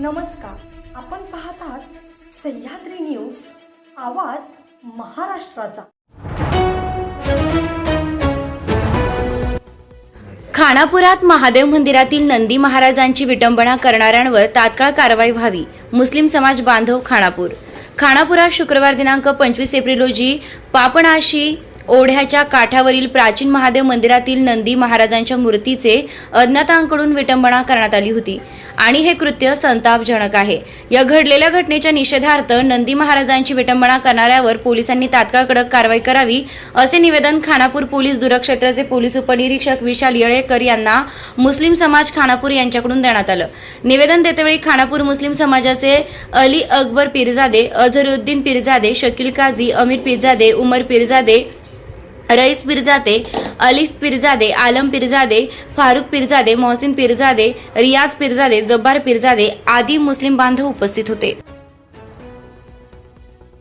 नमस्कार. आपण पाहत आहात सह्याद्री न्यूज आवाज महाराष्ट्राचा. खानापुरात महादेव मंदिरातील नंदी महाराजांची विटंबना करणाऱ्यांवर तात्काळ कारवाई व्हावी. मुस्लिम समाज बांधव खानापूर. खानापुरात शुक्रवार दिनांक पंचवीस एप्रिल रोजी पापणाशी ओढ्याच्या काठावरील प्राचीन महादेव मंदिरातील नंदी महाराजांच्या मूर्तीचे अज्ञातांकडून विटंबना करण्यात आली होती. आणि हे कृत्य संतापजनक आहे. या घडलेल्या घटनेच्या निषेधार्थ नंदी महाराजांची विटंबना करणाऱ्यावर पोलिसांनी तात्काळ कडक कारवाई करावी असे निवेदन खानापूर पोलीस दूरक्षेत्राचे पोलीस उपनिरीक्षक विशाल येळेकर यांना मुस्लिम समाज खानापूर यांच्याकडून देण्यात आलं. निवेदन देतेवेळी खानापूर मुस्लिम समाजाचे अली अकबर पिरजादे अझरुद्दीन पिरजादे शकील काझी अमीर पिरजादे उमर पिरजादे रईस पिरजादे अलिफ पिरजादे आलम पिरजादे फारुख पिरजादे मोहसिन पिरजादे रियाज पिरजादे जब्बार पिरजादे आदी मुस्लिम बांधव उपस्थित होते.